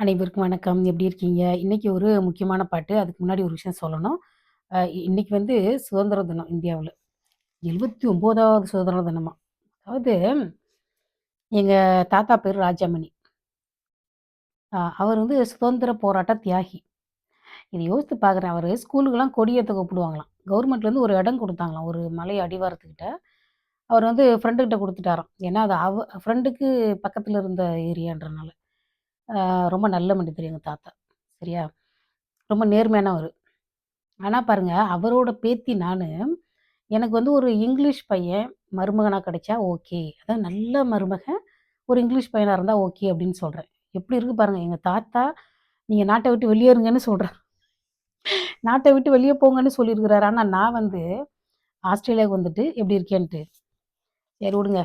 அனைவருக்கும் வணக்கம். எப்படி இருக்கீங்க? இன்னைக்கு ஒரு முக்கியமான பாட்டு. அதுக்கு முன்னாடி ஒரு விஷயம் சொல்லணும். இன்றைக்கி இன்னைக்கு வந்து சுதந்திர தினம் இந்தியாவில் எழுபத்தி ஒம்போதாவது சுதந்திர தினமா. அதாவது எங்கள் தாத்தா பேர் ராஜாமணி. அவர் வந்து சுதந்திர போராட்ட தியாகி. இதை யோசித்து பார்க்குறேன். அவர் ஸ்கூலுக்கெல்லாம் கொடியேற்ற கூப்பிடுவாங்களாம். கவர்மெண்ட்லேருந்து ஒரு இடம் கொடுத்தாங்களாம் ஒரு மலை அடிவாரத்துக்கிட்ட. அவர் வந்து ஃப்ரெண்டுக்கிட்ட கொடுத்துட்டாராம் ஏன்னா, அது அவ ஃப்ரெண்டுக்கு பக்கத்தில் இருந்த ஏரியான்றனால. ரொம்ப நல்ல மனிதர் எங்கள் தாத்தா. சரியா? ரொம்ப நேர்மையானவர் ஆனால் பாருங்க, அவரோட பேத்தி நான் எனக்கு வந்து ஒரு இங்கிலீஷ் பையன் மருமகனாக கிடைச்சா ஓகே. அதான் நல்ல மருமகன், ஒரு இங்கிலீஷ் பையனாக இருந்தால் ஓகே அப்படின்னு சொல்கிறேன் எப்படி இருக்கு பாருங்க. எங்கள் தாத்தா, நீங்கள் நாட்டை விட்டு வெளியேறுங்கன்னு சொல்கிறேன் நாட்டை விட்டு வெளியே போங்கன்னு சொல்லியிருக்கிறாரு. ஆனால் நான் வந்து ஆஸ்திரேலியாவுக்கு வந்துட்டு எப்படி இருக்கேன்ட்டு. சரி விடுங்க.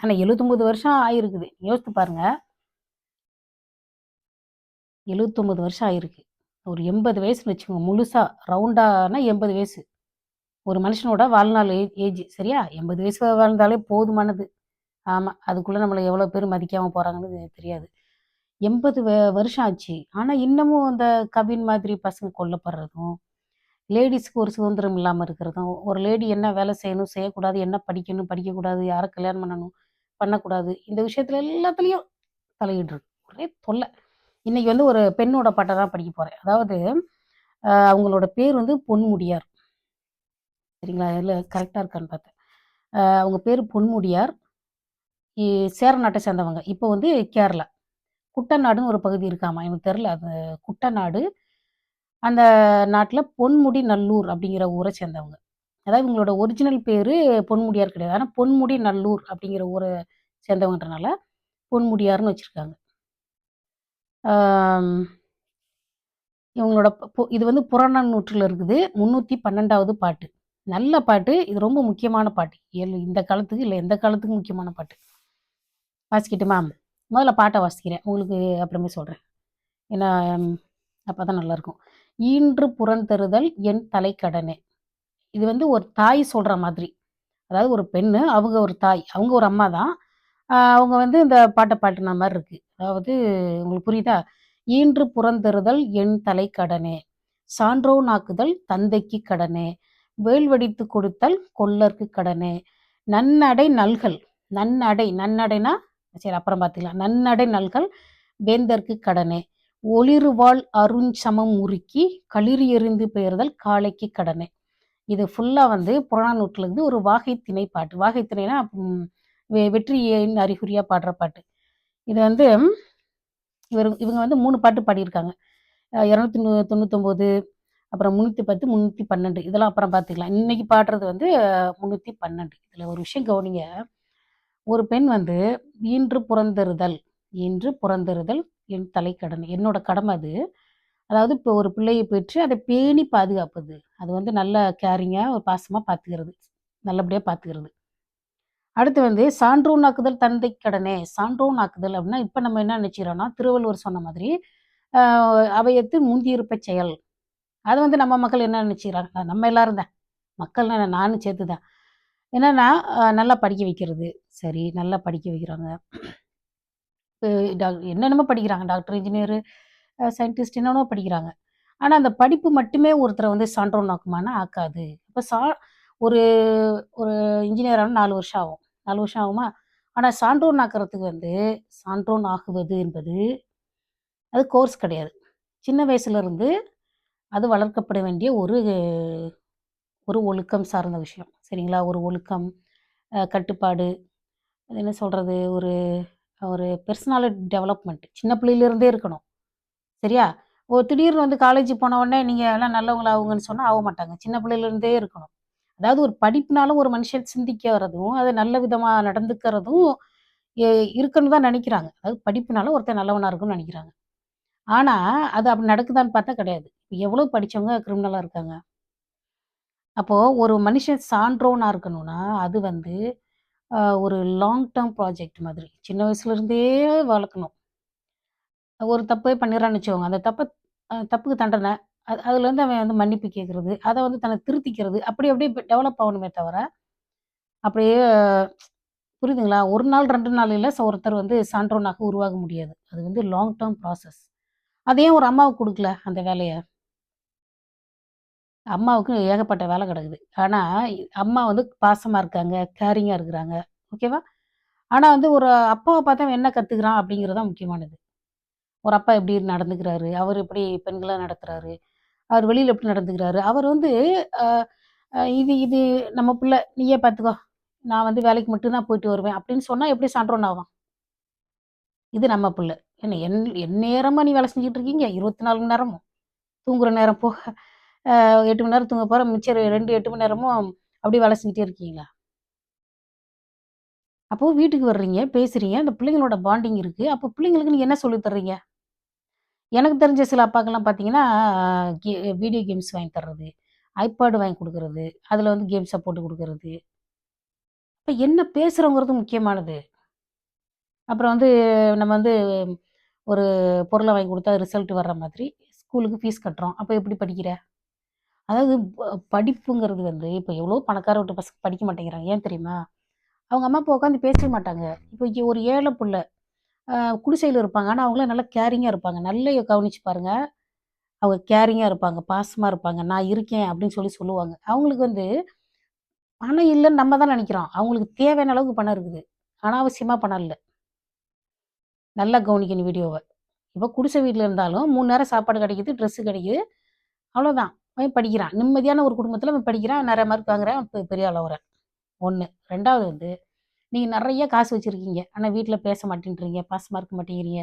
ஆனால் எழுபத்தொம்போது வருஷம் ஆயிருக்குது. யோசித்து பாருங்கள் 79 வருஷம் ஆயிருக்கு. ஒரு 80 வயசுன்னு வச்சுக்கோங்க. முழுசாக ரவுண்டானா 80 வயசு. ஒரு மனுஷனோட வாழ்நாள் ஏ ஏஜ் சரியா? 80 வயசு வாழ்ந்தாலே போதுமானது. ஆமாம் அதுக்குள்ளே நம்மளை எவ்வளோ பேர் மதிக்காமல் போகிறாங்கன்னு தெரியாது. 80 வ வருஷம் ஆச்சு. ஆனால் இன்னமும் அந்த கவின் மாதிரி பசங்க கொல்லப்படுறதும், லேடிஸ்க்கு ஒரு சுதந்திரம் இல்லாமல் இருக்கிறதும், ஒரு லேடி என்ன வேலை செய்யணும், செய்யக்கூடாது, என்ன படிக்கணும், படிக்கக்கூடாது, யாரை கல்யாணம் பண்ணணும், பண்ணக்கூடாது. இந்த விஷயத்துல எல்லாத்துலேயும் தலையிடுறது. ஒரே தொல்லை இன்னைக்கு வந்து ஒரு பெண்ணோட பாட்டை தான் படிக்க போறேன். அதாவது அவங்களோட பேர் வந்து பொன்முடியார். சரிங்களா? இல்லை கரெக்டாக இருக்கான்னு பார்த்தேன். அவங்க பேர் பொன்முடியார். இ சேர நாட்டை சேர்ந்தவங்க. இப்போ வந்து கேரளா. குட்டநாடுன்னு ஒரு பகுதி இருக்காமா. எனக்கு தெரில அது குட்டநாடு. அந்த நாட்டில் பொன்முடி நல்லூர் அப்படிங்கிற ஊரை சேர்ந்தவங்க. அதாவது இவங்களோட ஒரிஜினல் பேர் பொன்முடியார் கிடையாது. ஆனால் பொன்முடி நல்லூர் அப்படிங்கிற ஊரை சேர்ந்தவங்கன்றனால பொன்முடியார்ன்னு வச்சுருக்காங்க இவங்களோட இது வந்து புறநானூற்றுல இருக்குது. 312வது பாட்டு. நல்ல பாட்டு. இது ரொம்ப முக்கியமான பாட்டு. எல் இந்த காலத்துக்கு இல்லை எந்த காலத்துக்கும் முக்கியமான பாட்டு. வாசிக்கிட்டுமா முதல்ல பாட்டை வாசிக்கிறேன். உங்களுக்கு அப்புறமே சொல்கிறேன் ஏன்னா அப்போ தான் நல்லாயிருக்கும். ஈன்று புறந்தருதல் என் தலைக்கடனே. இது வந்து ஒரு தாய் சொல்கிற மாதிரி. அதாவது ஒரு பெண்ணு, அவங்க ஒரு தாய். அவங்க ஒரு அம்மா தான். அவங்க வந்து இந்த பாட்டை பாட்டுன மாதிரி இருக்குது அதாவது உங்களுக்கு புரியுதா? ஈன்று புறந்தருதல் என் சான்றோன் சான்றோனாக்குதல் தந்தைக்கு கடனே. வேல் வடித்துக் கொடுத்தல் கொல்லர்க்கு கடனே. நன்னடை நல்கல். நன்னடை நன்னடைனா சரி அப்புறம் பார்த்துக்கலாம். நன்னடை நல்கல் வேந்தர்க்கு கடனே. ஒளிறுவாள் அருஞ்சமம் உருக்கி களிறு எறிந்து பெயர்தல் காளைக்கு கடனே. இது ஃபுல்லாக வந்து புறநானூற்றுல இருந்து ஒரு வாகை திணை பாட்டு. வாகை திணைனா வெற்றியின் அறிகுறியாக பாடுற பாட்டு. இது வந்து இவர் இவங்க வந்து மூணு பாட்டு பாடியிருக்காங்க. இரநூத்தி தொண்ணூத்தொம்போது அப்புறம் 310, 312 இதெல்லாம் அப்புறம் பார்த்துக்கலாம். இன்னைக்கு பாடுறது வந்து முந்நூற்றி பன்னெண்டு இதில் ஒரு விஷயம் கவனிங்க. ஒரு பெண் வந்து இன்று புறந்தெறுதல் இன்று புறந்தெறுதல் என் தலைக்கடன் என்னோட கடமை அது. அதாவது இப்போ ஒரு பிள்ளையை பெற்று அதை பேணி பாதுகாப்பது. அது வந்து நல்ல கேரிங்காக ஒரு பாசமாக பார்த்துக்கிறது. நல்லபடியாக பார்த்துக்கிறது. அடுத்து வந்து சான்றோனாக்குதல் தந்தை கடனே. சான்றோனாக்குதல் அப்படின்னா, இப்போ நம்ம என்ன நினச்சிக்கிறோம்னா திருவள்ளுவர் சொன்ன மாதிரி, அவையத்து முந்தியிருப்ப செயல். அது வந்து நம்ம மக்கள் என்ன நினச்சிக்கிறாங்க நம்ம எல்லாரும் தான். மக்கள் என்ன நானும் சேர்த்து தான். என்னென்னா நல்லா படிக்க வைக்கிறது. சரி, நல்லா படிக்க வைக்கிறாங்க. என்னென்னமோ படிக்கிறாங்க. டாக்டர், இன்ஜினியர், சயின்டிஸ்ட் என்னென்னமோ படிக்கிறாங்க. ஆனால் அந்த படிப்பு மட்டுமே ஒருத்தரை வந்து சான்றோனாக்குமானா ஆக்காது. இப்போ சா ஒரு ஒரு இன்ஜினியரான நாலு வருஷம் ஆகும். நாலு வருஷம் ஆகுமா? ஆனால் சான்றோன் ஆக்கிறதுக்கு வந்து சான்றோன் ஆகுவது என்பது, அது கோர்ஸ் கிடையாது. சின்ன வயசுலேருந்து அது வளர்க்கப்பட வேண்டிய ஒரு ஒரு ஒழுக்கம் சார்ந்த விஷயம். சரிங்களா? ஒரு ஒழுக்கம், கட்டுப்பாடு, அது என்ன சொல்கிறது ஒரு ஒரு பெர்சனாலிட்டி டெவலப்மெண்ட். சின்ன பிள்ளையிலேருந்தே இருக்கணும். சரியா? ஓ திடீர்னு வந்து காலேஜ் போன உடனே நீங்கள் எல்லாம் நல்லவங்களாகுங்கன்னு சொன்னால் ஆக மாட்டாங்க. சின்ன பிள்ளையிலேருந்தே இருக்கணும். அதாவது ஒரு படிப்புனாலும் ஒரு மனுஷன் சிந்திக்கிறதும், அது நல்ல விதமாக நடந்துக்கிறதும் இருக்குன்னு தான் நினைக்கிறாங்க. அதாவது படிப்புனால ஒருத்தன் நல்லவனாக இருக்கும்னு நினைக்கிறாங்க. ஆனால் அது அப்படி நடக்குதான்னு பார்த்தா கிடையாது. எவ்வளோ படிச்சவங்க கிரிமினலாக இருக்காங்க. அப்போது ஒரு மனுஷன் சான்றோனாக இருக்கணும்னா, அது வந்து ஒரு லாங் டேர்ம் ப்ராஜெக்ட் மாதிரி. சின்ன வயசுலேருந்தே வளர்க்கணும். ஒரு தப்பே பண்ணிடுறான்னு வச்சுக்கோங்க. அந்த தப்பை தப்புக்கு தண்டனை. அது அதுலேருந்து அவன் வந்து மன்னிப்பு கேட்குறது அதை வந்து தன்னை திருத்திக்கிறது. அப்படி அப்படியே டெவலப் ஆகணுமே தவிர, அப்படியே புரியுதுங்களா? ஒரு நாள் ரெண்டு நாள் ஒருத்தர் வந்து சான்றோனாக உருவாக முடியாது. அது வந்து லாங் டேர்ம் ப்ராசஸ். அத ஏன் ஒரு அம்மாவுக்கு கொடுக்கல அந்த வேலையை அம்மாவுக்கு ஏகப்பட்ட வேலை கிடக்குது. ஆனால் அம்மா வந்து பாசமாக இருக்காங்க, கேரிங்காக இருக்கிறாங்க. ஓகேவா? ஆனால் வந்து ஒரு அப்பாவை பார்த்தா அவன் என்ன கற்றுக்கிறான் அப்படிங்கிறது தான் முக்கியமானது. ஒரு அப்பா எப்படி நடந்துக்கிறாரு? அவர் எப்படி பெண்களை நடத்துகிறாரு அவர் வெளியில் எப்படி நடந்துக்கிறாரு? அவர் வந்து இது இது நம்ம பிள்ளை நீயே பார்த்துக்கோ. நான் வந்து வேலைக்கு மட்டும் தான் போயிட்டு வருவேன் அப்படின்னு சொன்னால் எப்படி சான்றோன் ஆவான்? இது நம்ம பிள்ளை என்ன என் எந்நேரமா நீ வேலை செஞ்சுட்டு இருக்கீங்க? 24 மணி நேரமும். தூங்குற நேரம் போக எட்டு மணி நேரம் தூங்க போகிற மிச்சம் 2, 8 மணி நேரமும் அப்படியே வேலை செஞ்சுட்டே இருக்கீங்களா? அப்போ வீட்டுக்கு வர்றீங்க, பேசுறீங்க. அந்த பிள்ளைங்களோட பாண்டிங் இருக்கு. அப்போ பிள்ளைங்களுக்கு நீங்க என்ன சொல்லி தர்றீங்க? எனக்கு தெரிஞ்ச சில அப்பாக்கெல்லாம் பார்த்தீங்கன்னா, கே வீடியோ கேம்ஸ் வாங்கி தர்றது, ஐபேடு வாங்கி கொடுக்கறது அதில் வந்து கேம்ஸை போட்டு கொடுக்கறது இப்போ என்ன பேசுகிறோங்கிறது முக்கியமானது. அப்புறம் வந்து நம்ம வந்து ஒரு பொருளை வாங்கி கொடுத்தா ரிசல்ட் வர்ற மாதிரி, ஸ்கூலுக்கு ஃபீஸ் கட்டுறோம். அப்போ எப்படி படிக்கிற? அதாவது படிப்புங்கிறது வந்து இப்போ எவ்வளோ பணக்கார விட்டு பசங்க படிக்க மாட்டேங்கிறாங்க. ஏன் தெரியுமா? அவங்க அம்மா, அப்பா உட்காந்து பேசவே மாட்டாங்க. இப்போ ஒரு ஏழை பிள்ளை குடிசையில் இருப்பாங்க. ஆனால் அவங்கலாம் நல்லா கேரிங்காக இருப்பாங்க. நல்லா கவனிச்சு பாருங்க. அவங்க கேரிங்காக இருப்பாங்க, பாசமாக இருப்பாங்க. நான் இருக்கேன் அப்படின்னு சொல்லி சொல்லுவாங்க. அவங்களுக்கு வந்து பணம் இல்லைன்னு நம்ம தான் நினைக்கிறோம் அவங்களுக்கு தேவையான அளவுக்கு பணம் இருக்குது. அனாவசியமாக பணம் இல்லை நல்லா கவனிக்கணும் வீடியோவை இப்போ குடிசை வீட்டில் இருந்தாலும் மூணு நேரம் சாப்பாடு கிடைக்குது, ட்ரெஸ்ஸு கிடைக்குது. அவ்வளோதான். அவன் படிக்கிறான். நிம்மதியான ஒரு குடும்பத்தில் அவன் படிக்கிறான். நிறைய மார்க் வாங்குறான். பெரிய ஆள் ஆவுறான். 1. 2வது வந்து நீங்கள் நிறைய காசு வச்சுருக்கீங்க ஆனால் வீட்டில் பேச மாட்டேன்றீங்க. பாசமாக இருக்க மாட்டேங்கிறீங்க.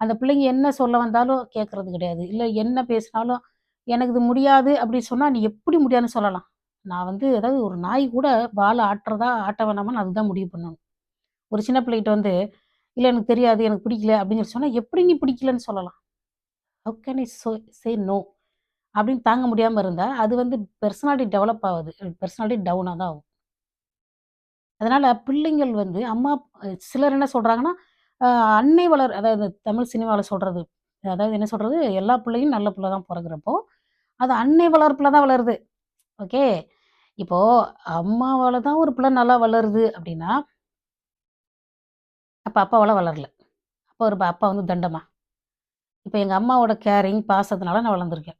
அந்த பிள்ளைங்க என்ன சொல்ல வந்தாலும் கேட்குறது கிடையாது. இல்லை என்ன பேசினாலும், எனக்கு இது முடியாது அப்படின்னு சொன்னால் நீ எப்படி முடியாதுன்னு சொல்லலாம்? நான் வந்து அதாவது ஒரு நாய் கூட வால ஆட்டுறதா, ஆட்ட வேணாமான்னு அதுதான் முடிவு பண்ணணும். ஒரு சின்ன பிள்ளைகிட்ட வந்து, இல்லை எனக்கு தெரியாது, எனக்கு பிடிக்கல" அப்படின்னு சொல்லி சொன்னால் எப்படி நீ பிடிக்கலன்னு சொல்லலாம்? How can I so say no? அப்படின்னு தாங்க முடியாமல் இருந்தால் அது வந்து பெர்சனாலிட்டி டெவலப் ஆகுது பெர்சனாலிட்டி டவுனாக தான் ஆகும். அதனால் பிள்ளைங்கள் வந்து அம்மா சிலர் என்ன சொல்கிறாங்கன்னா அன்னை வளர் அதாவது தமிழ் சினிமாவில் சொல்கிறது அதாவது என்ன சொல்கிறது எல்லா பிள்ளையும் நல்ல பிள்ளை தான் பிறகுறப்போ அது அன்னை வளர்ப்பில் தான் வளருது. ஓகே. இப்போது அம்மாவால் தான் ஒரு பிள்ளை நல்லா வளருது அப்படின்னா, அப்போ அப்பாவால் வளரல. அப்போ ஒரு அப்பா வந்து தண்டமா? இப்போ எங்கள் அம்மாவோட கேரிங், பாசத்தினால நான் வளர்ந்துருக்கேன்.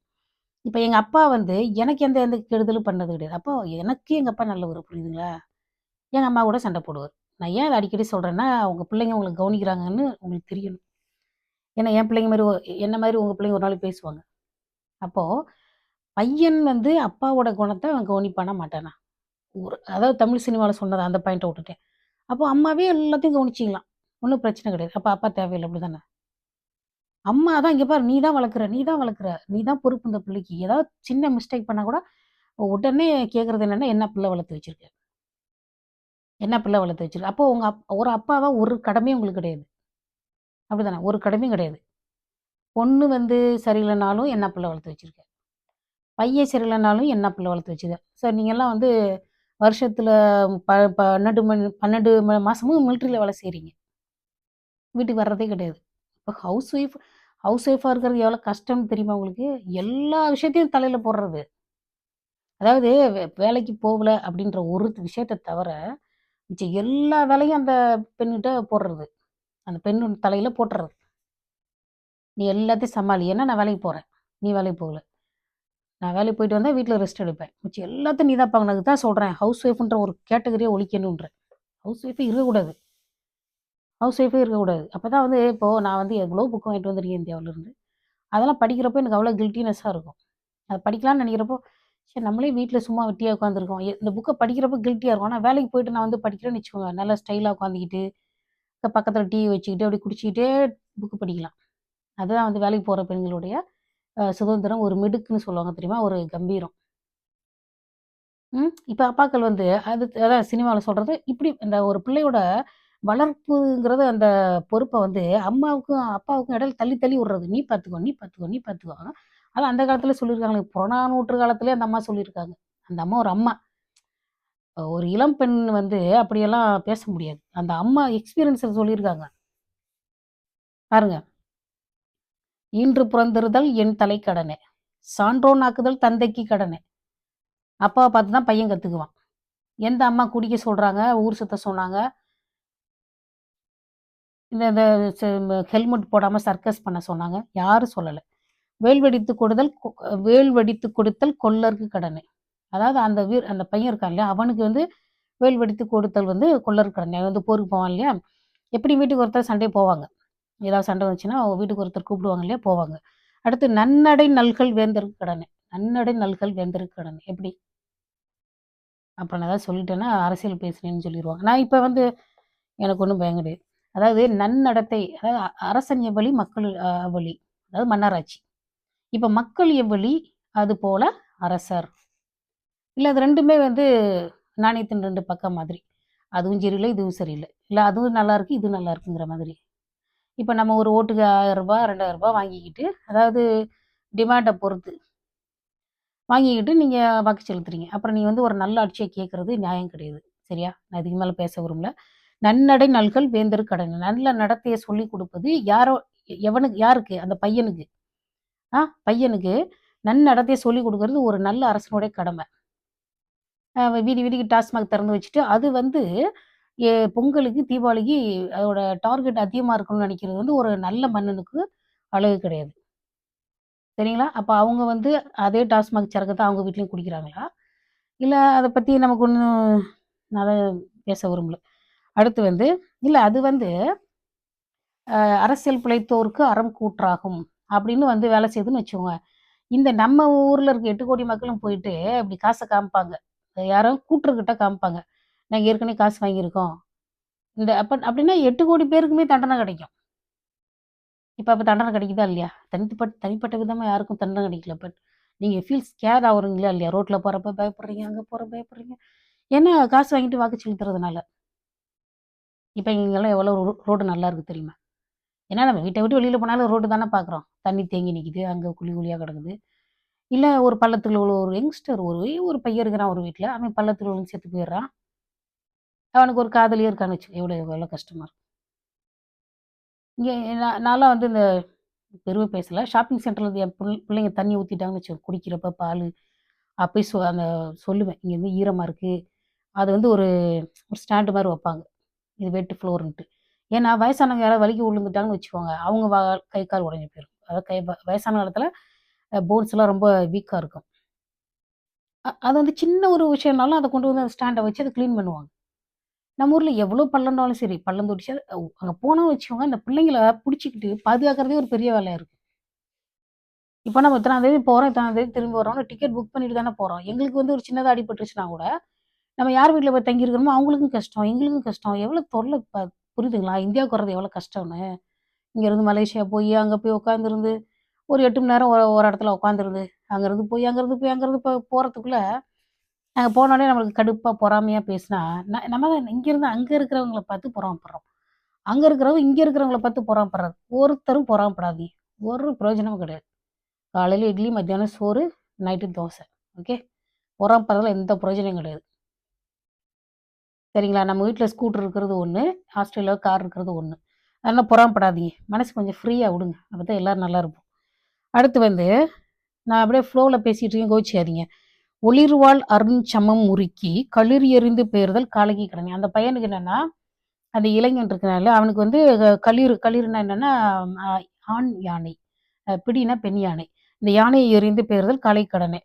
இப்போ எங்கள் அப்பா வந்து எனக்கு எந்த எந்த கெடுதலும் பண்ணது கிடையாது. அப்போ எனக்கு எங்கள் அப்பா நல்ல ஒரு புரியுதுங்களா? எங்கள் அம்மா கூட சண்டை போடுவார் நான் ஏன் இதை அடிக்கடி சொல்கிறேன்னா உங்கள் பிள்ளைங்க உங்களுக்கு கவனிக்கிறாங்கன்னு உங்களுக்கு தெரியணும். ஏன்னா என் பிள்ளைங்க மாதிரி என்ன மாதிரி உங்கள் பிள்ளைங்க ஒரு நாளைக்கு பேசுவாங்க. அப்போது பையன் வந்து அப்பாவோட குணத்தை அவன் கவனிப்பானா மாட்டானா? ஒரு அதாவது தமிழ் சினிமாவில் சொன்னது அந்த பாயிண்ட்டை விட்டுட்டேன். அப்போ அம்மாவே எல்லாத்தையும் கவனிச்சிக்கலாம். ஒன்றும் பிரச்சனை கிடையாது. அப்போ அப்பா தேவையில்ல அப்படிதானே? அம்மா தான் இங்கே பாரு நீ தான் வளர்க்குற, நீ தான் வளர்க்குற, நீ தான் பொறுப்பு இந்த பிள்ளைக்கு. ஏதாவது சின்ன மிஸ்டேக் பண்ணால் கூட உடனே கேட்குறது என்னென்னா என்ன பிள்ளை வளர்த்து வச்சுருக்கேன் என்ன பிள்ளை வளர்த்து வச்சிருக்கு அப்போ உங்க அப் ஒரு அப்பாவா ஒரு கடமையும் உங்களுக்கு கிடையாது. அப்படிதானே? ஒரு கடமையும் கிடையாது. பொண்ணு வந்து சரியில்லைனாலும் என்ன பிள்ளை வளர்த்து வச்சிருக்க? பையன் சரியில்லைனாலும் என்ன பிள்ளை வளர்த்து வச்சிருக்க? சார் நீங்கள்லாம் வந்து வருஷத்துல ப 12 மணி 12 ம மாசமும் வேலை செய்கிறீங்க வீட்டுக்கு வர்றதே கிடையாது. இப்போ ஹவுஸ் ஒய்ஃப் ஹவுஸ் ஒய்ஃபாக இருக்கிறது எவ்வளோ கஷ்டம்னு தெரியுமா உங்களுக்கு? எல்லா விஷயத்தையும் தலையில் போடுறது. அதாவது வே வேலைக்கு போகல அப்படின்ற ஒரு விஷயத்த தவிர, மிச்ச எல்லா வேலையும் அந்த பெண்கிட்ட போடுறது. அந்த பெண்ணு தலையில் போட்டுறது. நீ எல்லாத்தையும் சமாளி. ஏன்னா நான் வேலைக்கு போகிறேன் நீ வேலைக்கு போகல. நான் வேலைக்கு போயிட்டு வந்தால் வீட்டில் ரெஸ்ட் எடுப்பேன். மிச்சம் எல்லாத்தையும் நீ தான் பார்க்கணும். தான் சொல்கிறேன் ஹவுஸ் ஒய்ஃப்ன்ற ஒரு கேட்டகரியை ஒழிக்கணுன்றேன். ஹவுஸ் ஒய்ஃபே இருக்கக்கூடாது. ஹவுஸ் ஒய்ஃபே இருக்கக்கூடாது. அப்போ தான் வந்து இப்போது நான் வந்து எவ்வளோ புக்கு வாங்கிட்டு வந்திருக்கேன் இந்தியாவிலேருந்து அதெல்லாம் படிக்கிறப்போ எனக்கு அவ்வளோ கில்ட்டினஸ்ஸாக இருக்கும். அதை படிக்கலாம்னு நினைக்கிறப்போ சரி நம்மளே வீட்டில் சும்மா வெட்டியாக உட்காந்துருக்கோம். இந்த புக்கை படிக்கிறப்போ கில்ட்டியாக இருக்கும். ஆனால் வேலைக்கு போயிட்டு நான் வந்து படிக்கிறேன்னு வச்சுக்கோங்க, நல்லா ஸ்டைலாக உட்காந்துக்கிட்டு, பக்கத்தில் டீ வச்சுக்கிட்டு, அப்படி குடிச்சிக்கிட்டே புக்கு படிக்கலாம். அதுதான் வந்து வேலைக்கு போகிற பெண்களுடைய சுதந்திரம். ஒரு மிடுக்குன்னு சொல்லுவாங்க தெரியுமா? ஒரு கம்பீரம். இப்போ அப்பாக்கள் வந்து அது அதான் சினிமாவில் சொல்கிறது இப்படி இந்த ஒரு பிள்ளையோட வளர்ப்புங்கிறது அந்த பொறுப்பை வந்து அம்மாவுக்கும், அப்பாவுக்கும் இடையில தள்ளி தள்ளி விடுறது. "நீ பார்த்துக்கோ, நீ பார்த்துக்கோ, நீ பார்த்துக்கோ." அதான் அந்த காலத்தில் சொல்லியிருக்காங்களே, புறநானூற்று காலத்திலே அந்த அம்மா சொல்லியிருக்காங்க. அந்த அம்மா ஒரு அம்மா. ஒரு இளம் பெண் வந்து அப்படியெல்லாம் பேச முடியாது. அந்த அம்மா எக்ஸ்பீரியன்ஸில் சொல்லியிருக்காங்க. பாருங்க. இன்று பிறந்திருதல் என் தலைக்கடனே. சான்றோன் ஆக்குதல் தந்தைக்கு கடனே." அப்பாவை பார்த்து தான் பையன் கற்றுக்குவான் எந்த அம்மா குடிக்க சொல்கிறாங்க ஊர் சுத்த சொன்னாங்க. இந்த இந்த ஹெல்மெட் போடாமல் சர்க்கஸ் பண்ண சொன்னாங்க யாரும் சொல்லலை வேல் வெடித்து கொடுதல் கொ- வேல் வெடித்து கொடுத்தல் கொல்லருக்கு கடனை. அதாவது அந்த வீர் அந்த பையன் இருக்கான் இல்லையா அவனுக்கு வந்து வேல் வெடித்து கொடுத்தல் வந்து கொல்லருக்கு கடனை. அவன் வந்து போருக்கு போவான் இல்லையா எப்படி வீட்டுக்கு ஒருத்தர் சண்டை போவாங்க. ஏதாவது சண்டை வந்துச்சுன்னா அவங்க வீட்டுக்கு ஒருத்தர் கூப்பிடுவாங்க இல்லையா போவாங்க. அடுத்து நன்னடை நல்கள் வேந்தருக்கு கடனை. நன்னடை நல்கள் வேந்தருக்கு கடனை. எப்படி? அப்போ நான் ஏதாவது சொல்லிட்டேன்னா அரசியல் பேசுனேன்னு சொல்லிடுவாங்க நான் இப்போ வந்து எனக்கு ஒன்றும் பயம் கிடையாது. அதாவது நன்னடத்தை அதாவது அரசன் எவ்வளி மக்கள் வழி அதாவது மன்னராட்சி. இப்போ மக்கள் எவ்வளி அது போல அரசர். இல்லை அது ரெண்டுமே வந்து நாணயத்தின் ரெண்டு பக்கம் மாதிரி. அதுவும் சரியில்லை இதுவும் சரியில்லை. இல்லை அதுவும் நல்லா இருக்கு இது நல்லா இருக்குங்கிற மாதிரி. இப்போ நம்ம ஒரு ஓட்டுக்கு ஆயிரம் ரூபாய் ரெண்டாயிரம் ரூபாய் வாங்கிக்கிட்டு அதாவது டிமாண்டை பொறுத்து வாங்கிக்கிட்டு நீங்கள் வாக்கு செலுத்துறீங்க. அப்புறம் நீங்கள் வந்து ஒரு நல்ல ஆட்சியை கேட்குறது நியாயம் கிடையாது. சரியா? நான் இதுக்கு மேலே பேச விரும்பல. நன்னடை நல்கள் வேந்தரு கடன். நல்ல நடத்தையை சொல்லி கொடுப்பது யாரோ எவனுக்கு யாருக்கு? அந்த பையனுக்கு. ஆ பையனுக்கு நன்னடத்தையை சொல்லி கொடுக்கறது ஒரு நல்ல அரசனுடைய கடமை. அஹ் வீதி வீதிக்கு டாஸ்மாக் திறந்து வச்சுட்டு அது வந்து பொங்கலுக்கு தீபாவளிக்கு அதோட டார்கெட் அதிகமாக இருக்கணும்னு நினைக்கிறது வந்து ஒரு நல்ல மன்னனுக்கு அழகு கிடையாது. சரிங்களா? அப்போ அவங்க வந்து அதே டாஸ்மாக் சரக்கு தான் அவங்க வீட்லேயும் குடிக்கிறாங்களா? இல்லை அதை பற்றி நமக்கு ஒன்றும் அதை பேச விரும்பல. அடுத்து வந்து இல்லை அது வந்து அரசியல் பிழைத்தோருக்கு அறம் கூற்றாகும். அப்படின்னு வந்து வேலை செய்யுதுன்னு வச்சுக்கோங்க. இந்த நம்ம ஊரில் இருக்க எட்டு கோடி மக்களும் போயிட்டு இப்படி காசை காமிப்பாங்க. யாரும் கூட்டுருக்கிட்ட காமிப்பாங்க. நாங்கள் ஏற்கனவே காசு வாங்கியிருக்கோம். இந்த அப்போ அப்படின்னா எட்டு கோடி பேருக்குமே தண்டனை கிடைக்கும். இப்போ அப்போ தண்டனை கிடைக்குதா இல்லையா? தனிப்பட்ட தனிப்பட்ட விதமாக யாருக்கும் தண்டனை கிடைக்கல. பட் நீங்கள் ஃபீல் ஸ்கேர் ஆகுறீங்களா இல்லையா? ரோட்டில் போகிறப்ப பயப்படுறீங்க அங்கே போகிற பயப்படுறீங்க. ஏன்னா காசு வாங்கிட்டு வாக்கு செலுத்துறதுனால இப்போ இங்கெல்லாம் எவ்வளோ ரோடு நல்லா இருக்குது தெரியுமா? ஏன்னா நம்ம வீட்டை விட்டு வெளியில் போனாலும் ரோடு தானே பார்க்குறோம் தண்ணி தேங்கி நிற்கிது அங்கே குழி குழியாக கிடக்குது. இல்லை ஒரு பள்ளத்தில் உள்ள ஒரு யங்ஸ்டர் ஒரு ஒரு பையன் இருக்கிறான் ஒரு வீட்டில் அவன் பள்ளத்தில் உள்ள செத்து போயிடுறான். அவனுக்கு ஒரு காதலியே இருக்கான்னு வச்சு எவ்வளோ எவ்வளோ கஷ்டமாக இருக்கும். இங்கே நான் நான்லாம் வந்து இந்த பெருமை பேசலை. ஷாப்பிங் சென்டரில் என் பிள்ளை பிள்ளைங்க தண்ணி ஊற்றிட்டாங்கன்னு வச்சு குடிக்கிறப்ப பால் அப்போயும் சொ அந்த சொல்லுவேன். இங்கே வந்து ஈரமாக இருக்குது அது வந்து ஒரு ஒரு ஸ்டாண்டு மாதிரி வைப்பாங்க. இது வெட்டு ஃப்ளோருன்ட்டு ஏன்னா வயசானவங்க யாராவது வலிக்கு விழுந்துட்டாங்கன்னு வச்சுக்கோங்க அவங்க வா கை கால் உடஞ்சி போயிடும் அதாவது கை வயசான காலத்தில் போன்ஸ் எல்லாம் ரொம்ப வீக்காக இருக்கும். அது வந்து சின்ன ஒரு விஷயம்னாலும் அதை கொண்டு வந்து அந்த ஸ்டாண்டை வச்சு அதை க்ளீன் பண்ணுவாங்க. நம்ம ஊரில் எவ்வளோ பள்ளம்னாலும் சரி பள்ளம் தொடிச்சு அங்கே போனோம்னு வச்சுக்கோங்க அந்த பிள்ளைங்கள பிடிச்சிக்கிட்டு பாதுகாக்கிறதே ஒரு பெரிய வேலையாக இருக்குது இப்போ நம்ம இத்தனாம் தேதி போகிறோம் இத்தனாம் தேதி திரும்பி வரோம்னு டிக்கெட் புக் பண்ணிட்டு தானே போகிறோம் எங்களுக்கு வந்து ஒரு சின்னதாக அடிபட்டுருச்சுன்னா கூட நம்ம யார் வீட்டில் போய் தங்கியிருக்கிறோமோ அவங்களுக்கும் கஷ்டம் எங்களுக்கும் கஷ்டம். எவ்வளோ தொல்லை புரியுதுங்களா இந்தியாவுக்கு வர்றது எவ்வளோ கஷ்டம்னு. இங்கேருந்து மலேசியா போய் அங்கே போய் உட்காந்துருந்து ஒரு எட்டு மணி நேரம் ஒரு ஒரு இடத்துல உட்காந்துருந்து அங்கேருந்து போய் அங்கேருந்து போய் அங்கேருந்து போய் போகிறதுக்குள்ளே நாங்கள் போனோடனே நம்மளுக்கு கடுப்பாக பொறாமையாக பேசினா நம்ம தான் இங்கேருந்து அங்கே இருக்கிறவங்கள பார்த்து பொறாமப்படுறோம். அங்கே இருக்கிறவங்க இங்கே இருக்கிறவங்கள பார்த்து பொறாமப்படுறாரு ஒருத்தரும் பொறாமப்படாதீங்க. ஒரு பிரயோஜனமும் கிடையாது. காலையில் இட்லி மத்தியானம் சோறு நைட்டு தோசை. ஓகே? பொறாமப்படுறதுல எந்த பிரயோஜனமும் கிடையாது. சரிங்களா? நம்ம வீட்டில் ஸ்கூட்டர் இருக்கிறது ஒன்று ஹாஸ்டலில் கார் இருக்கிறது ஒன்று அதெல்லாம் பொறாமப்படாதீங்க. மனசு கொஞ்சம் ஃப்ரீயாக விடுங்க. அப்போ தான் எல்லோரும் நல்லா இருப்போம். அடுத்து வந்து நான் அப்படியே ஃப்ளோவில் பேசிகிட்டு இருக்கேன். கோச்சிக்காதீங்க ஒளிர்வாள் அருண் சமம் முறுக்கி களிர் எறிந்து பெயர்தல் காலகி கடனை. அந்த பையனுக்கு என்னென்னா அந்த இளைஞன் இருக்கிறனால அவனுக்கு வந்து களிர் களிர்னா என்னன்னா ஆண் யானை. பிடினா பெண் யானை. இந்த யானையை எறிந்து பெயர்தல் காலை கடனை.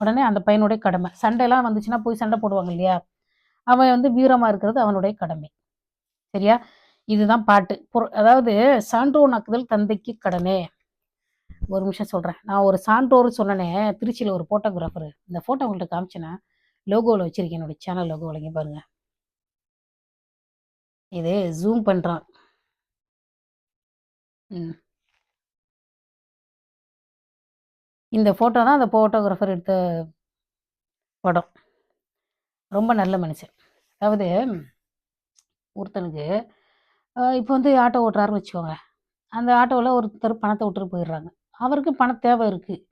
உடனே அந்த பையனுடைய கடமை. சண்டைலாம் வந்துச்சுன்னா போய் சண்டை போடுவாங்க இல்லையா? அவன் வந்து வீரமா இருக்கிறது அவனுடைய கடமை. சரியா? இதுதான் பாட்டு. அதாவது சான்றோனாக்குதல் தந்தைக்கு கடனே. ஒரு நிமிஷம் சொல்கிறேன் நான் ஒரு சான்றோர் சொன்னனே திருச்சியில் ஒரு ஃபோட்டோகிராஃபர் இந்த ஃபோட்டோ உங்கள்கிட்ட காமிச்சேன்னா லோகோவில் வச்சுருக்கேன் என்னுடைய சேனல் லோகோ இங்கே பாருங்க. இது ஜூம் பண்ணுறான் இந்த ஃபோட்டோ தான் அந்த ஃபோட்டோகிராஃபர் எடுத்த படம். ரொம்ப நல்ல மனுஷன். அதாவது ஒருத்தனுக்கு இப்போ வந்து ஆட்டோ ஓட்டுறாருன்னு வச்சுக்கோங்க. அந்த ஆட்டோவில் ஒருத்தர் பணத்தை விட்டுட்டு போயிடுறாங்க. அவருக்கு பண தேவை இருக்குது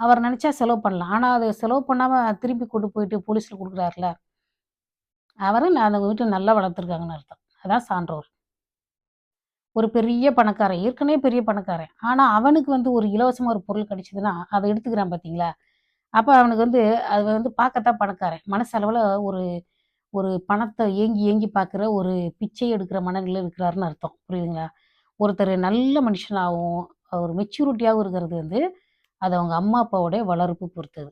அவர் நினச்சா செலவு பண்ணலாம். ஆனால் அதை செலவு பண்ணாமல் திருப்பி கொண்டு போயிட்டு போலீஸில் கொடுக்குறாருல. அவரும் நான் அந்த வீட்டில் நல்லா வளர்த்துருக்காங்கன்னு அர்த்தம். அதான் சான்றோர். ஒரு பெரிய பணக்காரன் ஏற்கனவே பெரிய பணக்காரன். ஆனால் அவனுக்கு வந்து ஒரு இலவசமாக ஒரு பொருள் கிடைச்சதுன்னா அதை எடுத்துக்கிறான் பார்த்தீங்களா அப்போ அவனுக்கு வந்து அது வந்து பார்க்கத்தான் பணக்காரன். மனசளவில் ஒரு ஒரு பணத்தை ஏங்கி ஏங்கி பார்க்குற ஒரு பிச்சை எடுக்கிற மனநிலையில் இருக்கிறாருன்னு அர்த்தம். புரியுதுங்களா? ஒருத்தர் நல்ல மனுஷனாகவும் ஒரு மெச்சூரிட்டியாகவும் இருக்கிறது வந்து அது அவங்க அம்மா அப்பாவோடைய வளர்ப்பு பொறுத்தது.